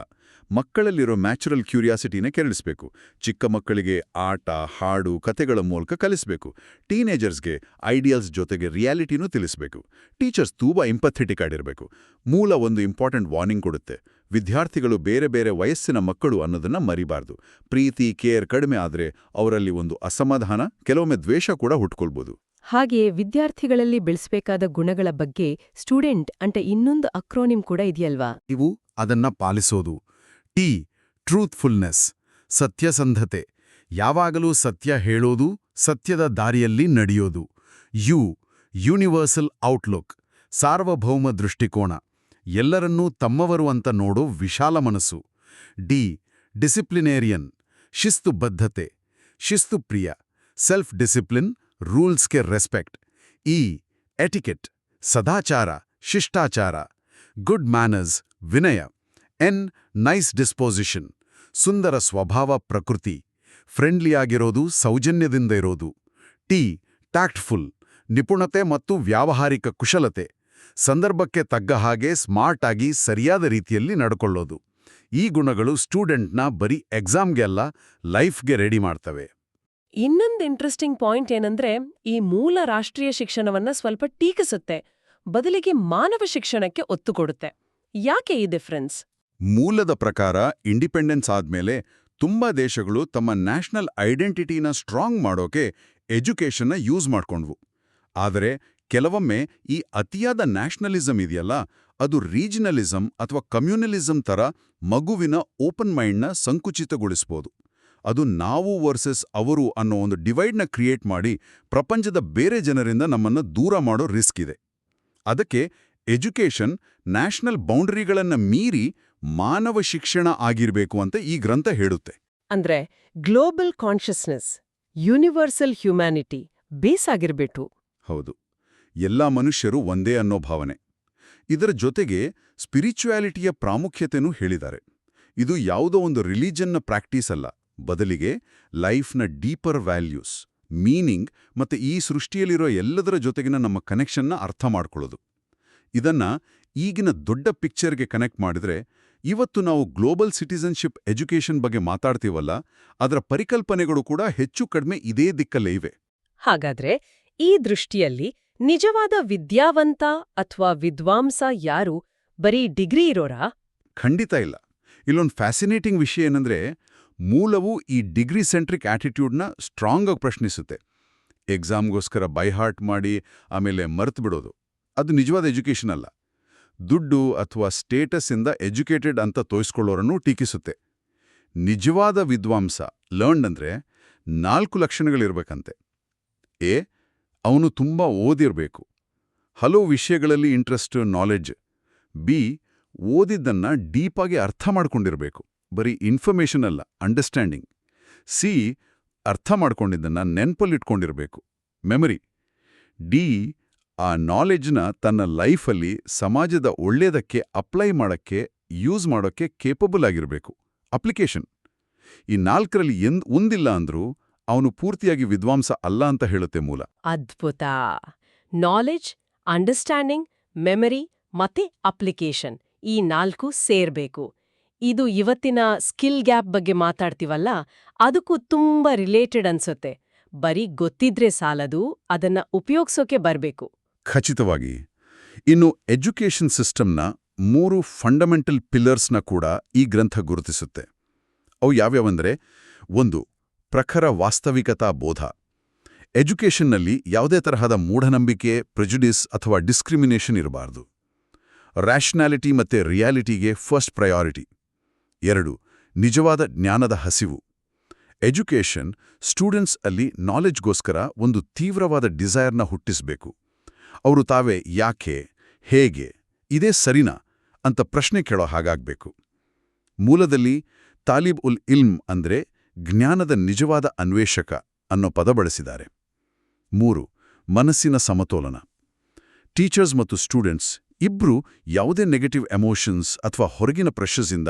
ಮಕ್ಕಳಲ್ಲಿರೋ ನ್ಯಾಚುರಲ್ ಕ್ಯೂರಿಯಾಸಿಟಿನೇ ಕೆರಳಿಸ್ಬೇಕು. ಚಿಕ್ಕ ಮಕ್ಕಳಿಗೆ ಆಟ ಹಾಡು ಕತೆಗಳ ಮೂಲಕ ಕಲಿಸಬೇಕು. ಟೀನೇಜರ್ಸ್ಗೆ ಐಡಿಯಲ್ಸ್ ಜೊತೆಗೆ ರಿಯಾಲಿಟಿನೂ ತಿಳಿಸ್ಬೇಕು. ಟೀಚರ್ಸ್ ತುಂಬ ಇಂಪಥೆಟಿಕ್ ಆಗಿರಬೇಕು. ಮೂಲ ಒಂದು ಇಂಪಾರ್ಟೆಂಟ್ ವಾರ್ನಿಂಗ್ ಕೊಡುತ್ತೆ. ವಿದ್ಯಾರ್ಥಿಗಳು ಬೇರೆ ಬೇರೆ ವಯಸ್ಸಿನ ಮಕ್ಕಳು ಅನ್ನೋದನ್ನ ಮರಿಬಾರ್ದು. ಪ್ರೀತಿ ಕೇರ್ ಕಡಿಮೆ ಆದರೆ ಅವರಲ್ಲಿ ಒಂದು ಅಸಮಾಧಾನ ಕೆಲವೊಮ್ಮೆ ದ್ವೇಷ ಕೂಡ ಹುಟ್ಕೊಳ್ಬೋದು. ಹಾಗೆಯೇ ವಿದ್ಯಾರ್ಥಿಗಳಲ್ಲಿ ಬೆಳೆಸಬೇಕಾದ ಗುಣಗಳ ಬಗ್ಗೆ ಸ್ಟೂಡೆಂಟ್ ಅಂತ ಇನ್ನೊಂದು ಅಕ್ರೋನಿಮ್ ಕೂಡ ಇದೆಯಲ್ವಾ? ಇವು ಅದನ್ನ ಪಾಲಿಸೋದು. ಟಿ ಟ್ರೂತ್ಫುಲ್ನೆಸ್ ಸತ್ಯಸಂಧತೆ, ಯಾವಾಗಲೂ ಸತ್ಯ ಹೇಳೋದು, ಸತ್ಯದ ದಾರಿಯಲ್ಲಿ ನಡೆಯೋದು. ಯು ಯೂನಿವರ್ಸಲ್ ಔಟ್ಲುಕ್ ಸಾರ್ವಭೌಮ ದೃಷ್ಟಿಕೋನ, ಎಲ್ಲರನ್ನೂ ತಮ್ಮವರು ಅಂತ ನೋಡೋ ವಿಶಾಲ ಮನಸ್ಸು. ಡಿ ಡಿಸಿಪ್ಲಿನೇರಿಯನ್ ಶಿಸ್ತುಬದ್ಧತೆ, ಶಿಸ್ತುಪ್ರಿಯ ಸೆಲ್ಫ್ ಡಿಸಿಪ್ಲಿನ್ ರೂಲ್ಸ್ಗೆ ರೆಸ್ಪೆಕ್ಟ್ ಇ ಎಟಿಕೆಟ್ ಸದಾಚಾರ, ಶಿಷ್ಟಾಚಾರ ಗುಡ್ ಮ್ಯಾನರ್ಸ್ ವಿನಯ. ಎನ್ ನೈಸ್ ಡಿಸ್ಪೋಸಿಷನ್, ಸುಂದರ ಸ್ವಭಾವ ಪ್ರಕೃತಿ, ಫ್ರೆಂಡ್ಲಿಯಾಗಿರೋದು ಸೌಜನ್ಯದಿಂದ ಇರೋದು ಟಿ, ಟ್ಯಾಕ್ಟ್ಫುಲ್, ನಿಪುಣತೆ ಮತ್ತು ವ್ಯಾವಹಾರಿಕ ಕುಶಲತೆ, ಸಂದರ್ಭಕ್ಕೆ ತಗ್ಗ ಹಾಗೆ ಸ್ಮಾರ್ಟ್ ಆಗಿ ಸರಿಯಾದ ರೀತಿಯಲ್ಲಿ ನಡ್ಕೊಳ್ಳೋದು. ಈ ಗುಣಗಳು ಸ್ಟೂಡೆಂಟ್ನ ಬರೀ ಎಕ್ಸಾಮ್ಗೆ ಅಲ್ಲ, ಲೈಫ್ಗೆ ರೆಡಿ ಮಾಡ್ತವೆ. ಇನ್ನೊಂದು ಇಂಟ್ರೆಸ್ಟಿಂಗ್ ಪಾಯಿಂಟ್ ಏನಂದ್ರೆ, ಈ ಮೂಲ ರಾಷ್ಟ್ರೀಯ ಶಿಕ್ಷಣವನ್ನ ಸ್ವಲ್ಪ ಟೀಕಿಸುತ್ತೆ, ಬದಲಿಗೆ ಮಾನವ ಶಿಕ್ಷಣಕ್ಕೆ ಒತ್ತು ಕೊಡುತ್ತೆ. ಯಾಕೆ ಈ ಡಿಫರೆನ್ಸ್? ಮೂಲದ ಪ್ರಕಾರ ಇಂಡಿಪೆಂಡೆನ್ಸ್ ಆದ್ಮೇಲೆ ತುಂಬಾ ದೇಶಗಳು ತಮ್ಮ ನ್ಯಾಷನಲ್ ಐಡೆಂಟಿಟಿನ ಸ್ಟ್ರಾಂಗ್ ಮಾಡೋಕೆ ಎಜುಕೇಷನ್ನ ಯೂಸ್ ಮಾಡ್ಕೊಂಡ್ವು. ಆದರೆ ಕೆಲವೊಮ್ಮೆ ಈ ಅತಿಯಾದ ನ್ಯಾಷನಲಿಸಂ ಇದೆಯಲ್ಲ, ಅದು ರೀಜನಲಿಸಂ ಅಥವಾ ಕಮ್ಯುನಲಿಸಂ ಥರ ಮಗುವಿನ ಓಪನ್ ಮೈಂಡ್ನ ಸಂಕುಚಿತಗೊಳಿಸ್ಬೋದು. ಅದು ನಾವು ವರ್ಸಸ್ ಅವರು ಅನ್ನೋ ಒಂದು ಡಿವೈಡ್ನ ಕ್ರಿಯೇಟ್ ಮಾಡಿ ಪ್ರಪಂಚದ ಬೇರೆ ಜನರಿಂದ ನಮ್ಮನ್ನು ದೂರ ಮಾಡೋ ರಿಸ್ಕ್ ಇದೆ. ಅದಕ್ಕೆ ಎಜುಕೇಷನ್ ನ್ಯಾಷನಲ್ ಬೌಂಡರಿಗಳನ್ನ ಮೀರಿ ಮಾನವ ಶಿಕ್ಷಣ ಆಗಿರಬೇಕು ಅಂತ ಈ ಗ್ರಂಥ ಹೇಳುತ್ತೆ. ಅಂದ್ರೆ ಗ್ಲೋಬಲ್ ಕಾನ್ಷಿಯಸ್ನೆಸ್ ಯೂನಿವರ್ಸಲ್ ಹ್ಯುಮ್ಯಾನಿಟಿ ಬೇಸಾಗಿರ್ಬೇಕು. ಹೌದು. ಎಲ್ಲ ಮನುಷ್ಯರು ಒಂದೇ ಅನ್ನೋ ಭಾವನೆ. ಇದರ ಜೊತೆಗೆ ಸ್ಪಿರಿಚುಯಾಲಿಟಿಯ ಪ್ರಾಮುಖ್ಯತೆನೂ ಹೇಳಿದ್ದಾರೆ. ಇದು ಯಾವುದೋ ಒಂದು ರಿಲಿಜನ್ನ ಪ್ರಾಕ್ಟೀಸ್ ಅಲ್ಲ. ಬದಲಿಗೆ ಲೈಫ್ನ ಡೀಪರ್ ವ್ಯಾಲ್ಯೂಸ್ ಮೀನಿಂಗ್ ಮತ್ತೆ ಈ ಸೃಷ್ಟಿಯಲ್ಲಿರೋ ಎಲ್ಲದರ ಜೊತೆಗಿನ ನಮ್ಮ ಕನೆಕ್ಷನ್ನ ಅರ್ಥ ಮಾಡ್ಕೊಳ್ಳೋದು. ಇದನ್ನ ಈಗಿನ ದೊಡ್ಡ ಪಿಕ್ಚರ್ಗೆ ಕನೆಕ್ಟ್ ಮಾಡಿದ್ರೆ ಇವತ್ತು ನಾವು ಗ್ಲೋಬಲ್ ಸಿಟಿಸನ್ಶಿಪ್ ಎಜುಕೇಷನ್ ಬಗ್ಗೆ ಮಾತಾಡ್ತೀವಲ್ಲ ಅದರ ಪರಿಕಲ್ಪನೆಗಳು ಕೂಡ ಹೆಚ್ಚು ಕಡಿಮೆ ಇದೇ ದಿಕ್ಕಲ್ಲೇ ಇವೆ. ಹಾಗಾದ್ರೆ ಈ ದೃಷ್ಟಿಯಲ್ಲಿ ನಿಜವಾದ ವಿದ್ಯಾವಂತ ಅಥವಾ ವಿದ್ವಾಂಸ ಯಾರು ಬರೀ ಡಿಗ್ರಿ ಇರೋರಾ? ಖಂಡಿತ ಇಲ್ಲ. ಇಲ್ಲೊಂದು ಫ್ಯಾಸಿನೇಟಿಂಗ್ ವಿಷಯ ಏನಂದ್ರೆ ಮೂಲವು ಈ ಡಿಗ್ರಿ ಸೆಂಟ್ರಿಕ್ ಆಟಿಟ್ಯೂಡ್ನ ಸ್ಟ್ರಾಂಗ್ ಆಗಿ ಪ್ರಶ್ನಿಸುತ್ತೆ. ಎಕ್ಸಾಮ್ಗೋಸ್ಕರ ಬೈಹಾರ್ಟ್ ಮಾಡಿ ಆಮೇಲೆ ಮರ್ತು ಬಿಡೋದು ಅದು ನಿಜವಾದ ಎಜುಕೇಷನ್ ಅಲ್ಲ. ದುಡ್ಡು ಅಥವಾ ಸ್ಟೇಟಸ್ಸಿಂದ ಎಜುಕೇಟೆಡ್ ಅಂತ ತೋರಿಸ್ಕೊಳ್ಳೋರನ್ನು ಟೀಕಿಸುತ್ತೆ. ನಿಜವಾದ ವಿದ್ವಾಂಸ ಲರ್ನ್ಡ್ ಅಂದ್ರೆ ನಾಲ್ಕು ಲಕ್ಷಣಗಳಿರ್ಬೇಕಂತೆ. ಎ, ಅವನು ತುಂಬ ಓದಿರಬೇಕು. ಹಲವು ವಿಷಯಗಳಲ್ಲಿ ಇಂಟ್ರೆಸ್ಟ್, ನಾಲೆಡ್ಜ್. ಬಿ, ಓದಿದ್ದನ್ನ ಡೀಪಾಗಿ ಅರ್ಥ ಮಾಡ್ಕೊಂಡಿರ್ಬೇಕು. ಬರೀ ಇನ್ಫಾರ್ಮೇಷನ್ ಅಲ್ಲ, ಅಂಡರ್ಸ್ಟ್ಯಾಂಡಿಂಗ್. ಸಿ, ಅರ್ಥ ಮಾಡ್ಕೊಂಡಿದ್ದನ್ನ ನೆನ್ಪಲ್ಲಿಟ್ಕೊಂಡಿರಬೇಕು. ಮೆಮರಿ. ಡಿ ಆ ನಾಲೆಡ್ಜ್ನ ತನ್ನ ಲೈಫಲ್ಲಿ ಸಮಾಜದ ಒಳ್ಳೆಯದಕ್ಕೆ ಅಪ್ಲೈ ಮಾಡಕ್ಕೆ ಯೂಸ್ ಮಾಡೋಕ್ಕೆ ಕೇಪಬಲ್ ಆಗಿರಬೇಕು. ಅಪ್ಲಿಕೇಶನ್ ಈ ನಾಲ್ಕರಲ್ಲಿ ಎಂದ್, ಒಂದಿಲ್ಲ ಅಂದ್ರೂ ಅವನು ಪೂರ್ತಿಯಾಗಿ ವಿದ್ವಾಂಸ ಅಲ್ಲ ಅಂತ ಹೇಳುತ್ತೆ ಮೂಲ. ಅದ್ಭುತ. ನಾಲೆಜ್ ಅಂಡರ್ಸ್ಟ್ಯಾಂಡಿಂಗ್ ಮೆಮರಿ ಮತ್ತೆ ಅಪ್ಲಿಕೇಶನ್ ಈ ನಾಲ್ಕು ಸೇರ್ಬೇಕು. ಇದು ಇವತ್ತಿನ ಸ್ಕಿಲ್ ಗ್ಯಾಪ್ ಬಗ್ಗೆ ಮಾತಾಡ್ತೀವಲ್ಲ, ಅದಕ್ಕೂ ತುಂಬಾ ರಿಲೇಟೆಡ್ ಅನ್ಸುತ್ತೆ. ಬರೀ ಗೊತ್ತಿದ್ರೆ ಸಾಲದು, ಅದನ್ನ ಉಪಯೋಗ್ಸೋಕೆ ಬರ್ಬೇಕು. ಖಚಿತವಾಗಿ, ಇನ್ನು ಎಜುಕೇಷನ್ ಸಿಸ್ಟಮ್ನ ಮೂರು ಫಂಡಮೆಂಟಲ್ ಪಿಲ್ಲರ್ಸ್ನ ಕೂಡ ಈ ಗ್ರಂಥ ಗುರುತಿಸುತ್ತೆ. ಅವು ಯಾವ್ಯಾವಂದರೆ, ಒಂದು, ಪ್ರಖರ ವಾಸ್ತವಿಕತಾ ಬೋಧ. ಎಜುಕೇಷನ್ನಲ್ಲಿ ಯಾವುದೇ ತರಹದ ಮೂಢನಂಬಿಕೆ, ಪ್ರೆಜುಡಿಸ್ ಅಥವಾ ಡಿಸ್ಕ್ರಿಮಿನೇಷನ್ ಇರಬಾರ್ದು. ರ್ಯಾಷನಾಲಿಟಿ ಮತ್ತೆ ರಿಯಾಲಿಟಿಗೆ ಫಸ್ಟ್ ಪ್ರಯಾರಿಟಿ. ಎರಡು, ನಿಜವಾದ ಜ್ಞಾನದ ಹಸಿವು. ಎಜುಕೇಷನ್ ಸ್ಟೂಡೆಂಟ್ಸ್ ಅಲ್ಲಿ ನಾಲೆಜ್ಗೋಸ್ಕರ ಒಂದು ತೀವ್ರವಾದ ಡಿಸೈರ್ನ ಹುಟ್ಟಿಸಬೇಕು. ಅವರು ತಾವೇ ಯಾಕೆ, ಹೇಗೆ, ಇದೇ ಸರಿನಾ ಅಂತ ಪ್ರಶ್ನೆ ಕೇಳೋ ಹಾಗಾಗ್ಬೇಕು. ಮೂಲದಲ್ಲಿ ತಾಲಿಬ್ ಉಲ್ ಇಲ್ಮ್ ಅಂದ್ರೆ ಜ್ಞಾನದ ನಿಜವಾದ ಅನ್ವೇಷಕ ಅನ್ನೋ ಪದ ಬಳಸಿದ್ದಾರೆ. ಮೂರು, ಮನಸ್ಸಿನ ಸಮತೋಲನ. ಟೀಚರ್ಸ್ ಮತ್ತು ಸ್ಟೂಡೆಂಟ್ಸ್ ಇಬ್ರು ಯಾವುದೇ ನೆಗೆಟಿವ್ ಎಮೋಷನ್ಸ್ ಅಥವಾ ಹೊರಗಿನ ಪ್ರೆಷರ್ಸಿಂದ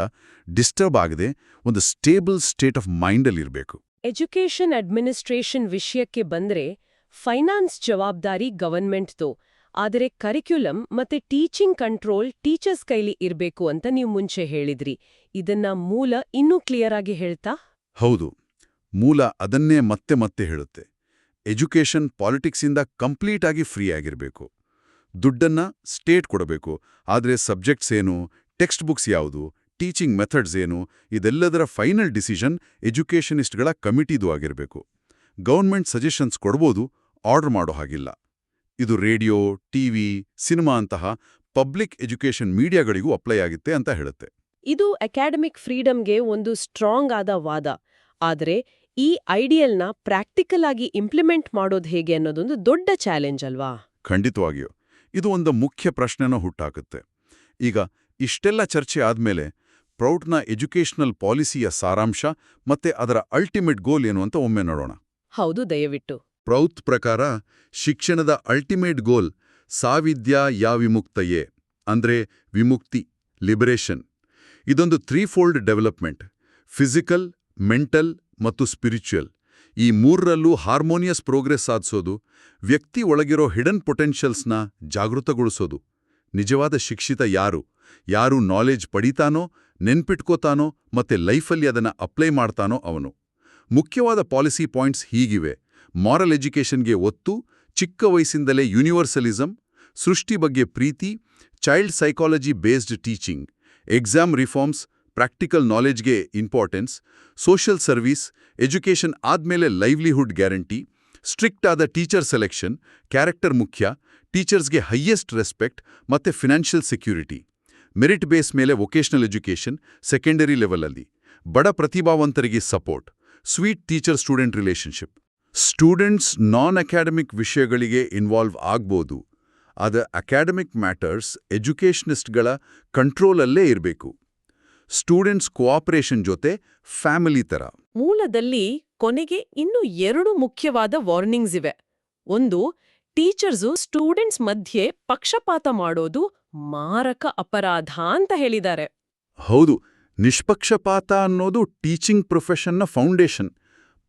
ಡಿಸ್ಟರ್ಬ್ ಆಗದೆ ಒಂದು ಸ್ಟೇಬಲ್ ಸ್ಟೇಟ್ ಆಫ್ ಮೈಂಡಲ್ಲಿರಬೇಕು. ಎಜುಕೇಷನ್ ಅಡ್ಮಿನಿಸ್ಟ್ರೇಷನ್ ವಿಷಯಕ್ಕೆ ಬಂದ್ರೆ ಫೈನಾನ್ಸ್ ಜವಾಬ್ದಾರಿ ಗವರ್ಮೆಂಟ್ದು ಆದರೆ ಕರಿಕ್ಯುಲಮ್ ಮತ್ತೆ ಟೀಚಿಂಗ್ ಕಂಟ್ರೋಲ್ ಟೀಚರ್ಸ್ ಕೈಲಿ ಇರಬೇಕು ಅಂತ ನೀವು ಮುಂಚೆ ಹೇಳಿದ್ರಿ. ಇದನ್ನ ಮೂಲ ಇನ್ನೂ ಕ್ಲಿಯರ್ ಆಗಿ ಹೇಳ್ತಾ? ಹೌದು. ಮೂಲ ಅದನ್ನೇ ಮತ್ತೆ ಮತ್ತೆ ಹೇಳುತ್ತೆ. ಎಜುಕೇಷನ್ ಪಾಲಿಟಿಕ್ಸಿಂದ ಕಂಪ್ಲೀಟ್ ಆಗಿ ಫ್ರೀ ಆಗಿರಬೇಕು. ದುಡ್ಡನ್ನ ಸ್ಟೇಟ್ ಕೊಡಬೇಕು. ಆದರೆ ಸಬ್ಜೆಕ್ಟ್ಸ್ ಏನು ಟೆಕ್ಸ್ಟ್ ಬುಕ್ಸ್ ಯಾವುದು ಟೀಚಿಂಗ್ ಮೆಥಡ್ಸ್ ಏನು, ಇದೆಲ್ಲದರ ಫೈನಲ್ ಡಿಸಿಷನ್ ಎಜುಕೇಷನಿಸ್ಟ್ಗಳ ಕಮಿಟಿದು ಆಗಿರಬೇಕು. ಗೌರ್ಮೆಂಟ್ ಸಜೆಷನ್ಸ್ ಕೊಡ್ಬೋದು ಆರ್ಡರ್ ಮಾಡೋ ಹಾಗಿಲ್ಲ. ಇದು ರೇಡಿಯೋ ಟಿವಿ ಸಿನಿಮಾ ಅಂತಹ ಪಬ್ಲಿಕ್ ಎಜುಕೇಷನ್ ಮೀಡಿಯಾಗಳಿಗೂ ಅಪ್ಲೈ ಆಗುತ್ತೆ ಅಂತ ಹೇಳುತ್ತೆ. ಇದು ಅಕಾಡೆಮಿಕ್ ಫ್ರೀಡಮ್ಗೆ ಒಂದು ಸ್ಟ್ರಾಂಗ್ ಆದ ವಾದ. ಆದರೆ ಈ ಐಡಿಯಲ್ನ ಪ್ರಾಕ್ಟಿಕಲ್ ಆಗಿ ಇಂಪ್ಲಿಮೆಂಟ್ ಮಾಡೋದು ಹೇಗೆ ಅನ್ನೋದೊಂದು ದೊಡ್ಡ ಚಾಲೆಂಜ್ ಅಲ್ವಾ? ಖಂಡಿತವಾಗಿಯೂ. ಇದು ಒಂದು ಮುಖ್ಯ ಪ್ರಶ್ನೆನ ಹುಟ್ಟಾಕುತ್ತೆ. ಈಗ ಇಷ್ಟೆಲ್ಲ ಚರ್ಚೆ ಆದ್ಮೇಲೆ ಪ್ರೌಡ್ನ ಎಜುಕೇಷನಲ್ ಪಾಲಿಸಿಯ ಸಾರಾಂಶ ಮತ್ತೆ ಅದರ ಅಲ್ಟಿಮೇಟ್ ಗೋಲ್ ಏನು ಅಂತ ಒಮ್ಮೆ ನೋಡೋಣ. ಹೌದು ದಯವಿಟ್ಟು. ಪ್ರೌತ್ ಪ್ರಕಾರ ಶಿಕ್ಷಣದ ಅಲ್ಟಿಮೇಟ್ ಗೋಲ್ ಸಾವಿದ್ಯಾ ಯಾ ವಿಮುಕ್ತಯೇ? ಅಂದ್ರೆ ವಿಮುಕ್ತಿ ಲಿಬರೇಷನ್ ಇದೊಂದು ತ್ರೀಫೋಲ್ಡ್ ಡೆವಲಪ್ಮೆಂಟ್ ಫಿಸಿಕಲ್ ಮೆಂಟಲ್ ಮತ್ತು ಸ್ಪಿರಿಚುವಲ್ ಈ ಮೂರರಲ್ಲೂ ಹಾರ್ಮೋನಿಯಸ್ ಪ್ರೋಗ್ರೆಸ್ ಸಾಧಿಸೋದು, ವ್ಯಕ್ತಿ ಒಳಗಿರೋ ಹಿಡನ್ ಪೊಟೆನ್ಷಿಯಲ್ಸ್ನ ಜಾಗೃತಗೊಳಿಸೋದು. ನಿಜವಾದ ಶಿಕ್ಷಿತ ಯಾರು? ಯಾರು ನಾಲೆಜ್ ಪಡೀತಾನೋ, ನೆನ್ಪಿಟ್ಕೋತಾನೋ, ಮತ್ತೆ ಲೈಫಲ್ಲಿ ಅದನ್ನ ಅಪ್ಲೈ ಮಾಡ್ತಾನೋ ಅವನು. ಮುಖ್ಯವಾದ ಪಾಲಿಸಿ ಪಾಯಿಂಟ್ಸ್ ಹೀಗಿವೆ. ಮಾರಲ್ ಎಜುಕೇಷನ್ಗೆ ಒತ್ತು, ಚಿಕ್ಕ ವಯಸ್ಸಿಂದಲೇ ಯೂನಿವರ್ಸಲಿಸಂ ಸೃಷ್ಟಿ ಬಗ್ಗೆ ಪ್ರೀತಿ child psychology based teaching exam reforms practical ನಾಲೆಜ್ಗೆ importance social service education ಆದ್ಮೇಲೆ ಲೈವ್ಲಿಹುಡ್ ಗ್ಯಾರಂಟಿ ಸ್ಟ್ರಿಕ್ಟ್ ಆದ ಟೀಚರ್ ಸೆಲೆಕ್ಷನ್ ಕ್ಯಾರೆಕ್ಟರ್ ಮುಖ್ಯ ಟೀಚರ್ಸ್ಗೆ ಹೈಯೆಸ್ಟ್ ರೆಸ್ಪೆಕ್ಟ್ ಮತ್ತೆ ಫಿನಾನ್ಷಿಯಲ್ ಸೆಕ್ಯೂರಿಟಿ ಮೆರಿಟ್ ಬೇಸ್ ಮೇಲೆ ವೊಕೇಶನಲ್ ಎಜುಕೇಷನ್ ಸೆಕೆಂಡರಿ ಲೆವೆಲಲ್ಲಿ ಬಡ ಪ್ರತಿಭಾವಂತರಿಗೆ support sweet teacher student relationship students non academic ವಿಷಯಗಳಿಗೆ involve ಆಗ್ಬೋದು. ಆದ ಅಕಾಡೆಮಿಕ್ ಮ್ಯಾಟರ್ಸ್ ಎಜುಕೇಷನಿಸ್ಟ್ಗಳ ಕಂಟ್ರೋಲಲ್ಲೇ ಇರಬೇಕು. ಸ್ಟೂಡೆಂಟ್ಸ್ ಕೋಆಪರೇಷನ್ ಜೊತೆ ಫ್ಯಾಮಿಲಿ ಥರ ಮೂಲದಲ್ಲಿ ಕೊನೆಗೆ ಇನ್ನು ಎರಡು ಮುಖ್ಯವಾದ ವಾರ್ನಿಂಗ್ಸ್ ಇವೆ. ಒಂದು ಟೀಚರ್ಸು ಸ್ಟೂಡೆಂಟ್ಸ್ ಮಧ್ಯೆ ಪಕ್ಷಪಾತ ಮಾಡೋದು ಮಾರಕ ಅಪರಾಧ ಅಂತ ಹೇಳಿದ್ದಾರೆ. ಹೌದು ನಿಷ್ಪಕ್ಷಪಾತ ಅನ್ನೋದು ಟೀಚಿಂಗ್ ಪ್ರೊಫೆಷನ್ನ ಫೌಂಡೇಶನ್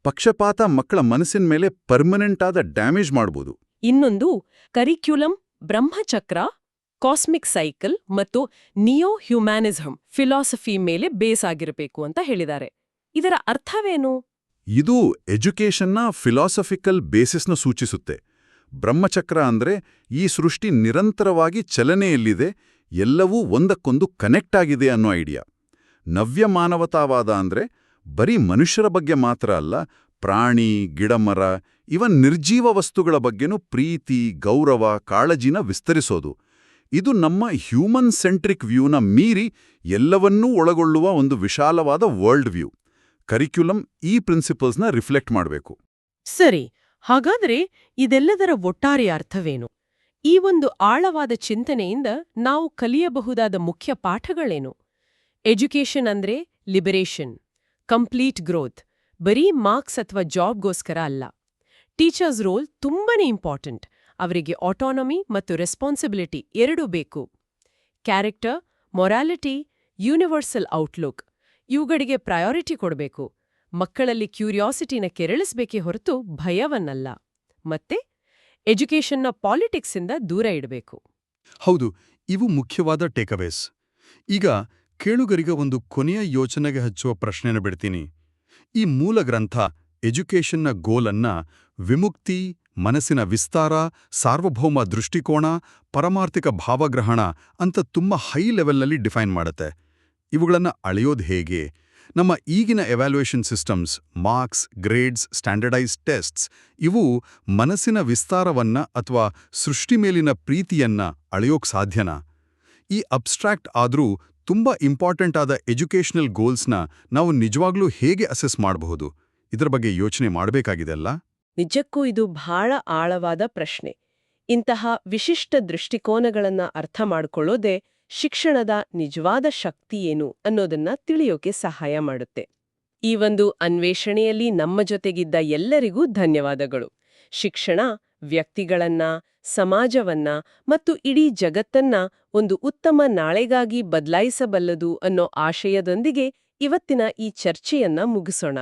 ಪಕ್ಷಪಾತ ಮಕ್ಕಳ ಮನಸ್ಸಿನ ಮೇಲೆ ಪರ್ಮನೆಂಟ್ ಆದ ಡ್ಯಾಮೇಜ್ ಮಾಡಬಹುದು ಇನ್ನೊಂದು ಕರಿಕ್ಯುಲಮ್ ಬ್ರಹ್ಮಚಕ್ರ ಕಾಸ್ಮಿಕ್ ಸೈಕಲ್ ಮತ್ತು ನಿಯೋ ಹ್ಯುಮ್ಯಾನಿಸಂ ಫಿಲಾಸಫಿ ಮೇಲೆ ಬೇಸ್ ಆಗಿರಬೇಕು ಅಂತ ಹೇಳಿದ್ದಾರೆ. ಇದರ ಅರ್ಥವೇನು? ಇದು ಎಜುಕೇಷನ್ನ ಫಿಲಾಸಫಿಕಲ್ ಬೇಸಿಸ್ನ ಸೂಚಿಸುತ್ತೆ. ಬ್ರಹ್ಮಚಕ್ರ ಅಂದ್ರೆ ಈ ಸೃಷ್ಟಿ ನಿರಂತರವಾಗಿ ಚಲನೆಯಲ್ಲಿದೆ ಎಲ್ಲವೂ ಒಂದಕ್ಕೊಂದು ಕನೆಕ್ಟ್ ಆಗಿದೆ ಅನ್ನೋ ಐಡಿಯಾ ನವ್ಯ ಮಾನವತಾವಾದ ಅಂದ್ರೆ ಬರೀ ಮನುಷ್ಯರ ಬಗ್ಗೆ ಮಾತ್ರ ಅಲ್ಲ, ಪ್ರಾಣಿ, ಗಿಡಮರ ಇವನ್ ನಿರ್ಜೀವ ವಸ್ತುಗಳ ಬಗ್ಗೆನೂ ಪ್ರೀತಿ, ಗೌರವ, ಕಾಳಜಿನ ವಿಸ್ತರಿಸೋದು. ಇದು ನಮ್ಮ ಹ್ಯೂಮನ್ ಸೆಂಟ್ರಿಕ್ ವ್ಯೂನ ಮೀರಿ ಎಲ್ಲವನ್ನೂ ಒಳಗೊಳ್ಳುವ ಒಂದು ವಿಶಾಲವಾದ ವರ್ಲ್ಡ್ ವ್ಯೂ ಕರಿಕ್ಯುಲಮ್ ಈ ಪ್ರಿನ್ಸಿಪಲ್ಸ್ನ ರಿಫ್ಲೆಕ್ಟ್ ಮಾಡಬೇಕು. ಸರಿ, ಹಾಗಾದ್ರೆ ಇದೆಲ್ಲದರ ಒಟ್ಟಾರೆ ಅರ್ಥವೇನು? ಈ ಒಂದು ಆಳವಾದ ಚಿಂತನೆಯಿಂದ ನಾವು ಕಲಿಯಬಹುದಾದ ಮುಖ್ಯ ಪಾಠಗಳೇನು? ಎಜುಕೇಷನ್ ಅಂದ್ರೆ ಲಿಬರೇಷನ್ ಕಂಪ್ಲೀಟ್ ಗ್ರೋತ್ ಬರೀ ಮಾರ್ಕ್ಸ್ ಅಥವಾ ಜಾಬ್ಗೋಸ್ಕರ ಅಲ್ಲ. ಟೀಚರ್ಸ್ ರೋಲ್ ತುಂಬಾನೇ ಇಂಪಾರ್ಟೆಂಟ್. ಅವರಿಗೆ ಆಟೋನಮಿ ಮತ್ತು ರೆಸ್ಪಾನ್ಸಿಬಿಲಿಟಿ ಎರಡೂ ಬೇಕು. Character, morality, universal outlook. ಇವುಗಳಿಗೆ ಪ್ರಯಾರಿಟಿ ಕೊಡಬೇಕು. ಮಕ್ಕಳಲ್ಲಿ ಕ್ಯೂರಿಯಾಸಿಟಿನ ಕೆರಳಿಸಬೇಕೇ ಹೊರತು ಭಯವನ್ನಲ್ಲ. ಮತ್ತೆ, ಎಜುಕೇಷನ್ನ ಪಾಲಿಟಿಕ್ಸಿಂದ ದೂರ ಇಡಬೇಕು. ಹೌದು, ಇವು ಮುಖ್ಯವಾದ ಟೇಕವೇಸ್ ಈಗ ಕೇಳುಗರಿಗೆ ಒಂದು ಕೊನೆಯ ಯೋಚನೆಗೆ ಹಚ್ಚುವ ಪ್ರಶ್ನೆಯನ್ನು ಬಿಡ್ತೀನಿ. ಈ ಮೂಲ ಗ್ರಂಥ, ಎಜುಕೇಷನ್ನ ಗೋಲನ್ನ ವಿಮುಕ್ತಿ, ಮನಸ್ಸಿನ ವಿಸ್ತಾರ, ಸಾರ್ವಭೌಮ ದೃಷ್ಟಿಕೋನ, ಪರಮಾರ್ಥಿಕ ಭಾವಗ್ರಹಣ ಅಂತ ತುಂಬ ಹೈ ಲೆವೆಲ್ನಲ್ಲಿ ಡಿಫೈನ್ ಮಾಡುತ್ತೆ. ಇವುಗಳನ್ನ ಅಳೆಯೋದು ಹೇಗೆ? ನಮ್ಮ ಈಗಿನ evaluation systems, marks, grades standardise tests, ಇವು ಮನಸ್ಸಿನ ವಿಸ್ತಾರವನ್ನ ಅಥವಾ ಸೃಷ್ಟಿ ಮೇಲಿನ ಪ್ರೀತಿಯನ್ನ ಅಳೆಯೋಕ್ ಸಾಧ್ಯನಾ? ಈ ಅಬ್ಸ್ಟ್ರಾಕ್ಟ್ ಆದ್ರೂ ತುಂಬಾ ಇಂಪಾರ್ಟೆಂಟ್ ಆದ ಎಜುಕೇಷನಲ್ ಗೋಲ್ಸ್ನ ನಾವು ನಿಜವಾಗ್ಲೂ ಹೇಗೆ ಅಸೆಸ್ ಮಾಡಬಹುದು? ಇದರ ಬಗ್ಗೆ ಯೋಚನೆ ಮಾಡಬೇಕಾಗಿದೆ ಅಲ್ಲ? ನಿಜಕ್ಕೂ ಇದು ಬಹಳ ಆಳವಾದ ಪ್ರಶ್ನೆ. ಇಂತಹ ವಿಶಿಷ್ಟ ದೃಷ್ಟಿಕೋನಗಳನ್ನ ಅರ್ಥ ಮಾಡಿಕೊಳ್ಳೋದೇ ಶಿಕ್ಷಣದ ನಿಜವಾದ ಶಕ್ತಿ ಏನು ಅನ್ನೋದನ್ನ ತಿಳಿಯೋಕೆ ಸಹಾಯ ಮಾಡುತ್ತೆ. ಈ ಒಂದು ಅನ್ವೇಷಣೆಯಲ್ಲಿ ನಮ್ಮ ಜೊತೆಗಿದ್ದ ಎಲ್ಲರಿಗೂ ಧನ್ಯವಾದಗಳು. ಶಿಕ್ಷಣ, ವ್ಯಕ್ತಿಗಳನ್ನ ಸಮಾಜವನ್ನ ಮತ್ತು ಇಡೀ ಜಗತ್ತನ್ನ ಒಂದು ಉತ್ತಮ ನಾಳೆಗಾಗಿ ಬದಲಾಯಿಸಬಲ್ಲದು ಅನ್ನೋ ಆಶಯದೊಂದಿಗೆ ಇವತ್ತಿನ ಈ ಚರ್ಚೆಯನ್ನ ಮುಗಿಸೋಣ.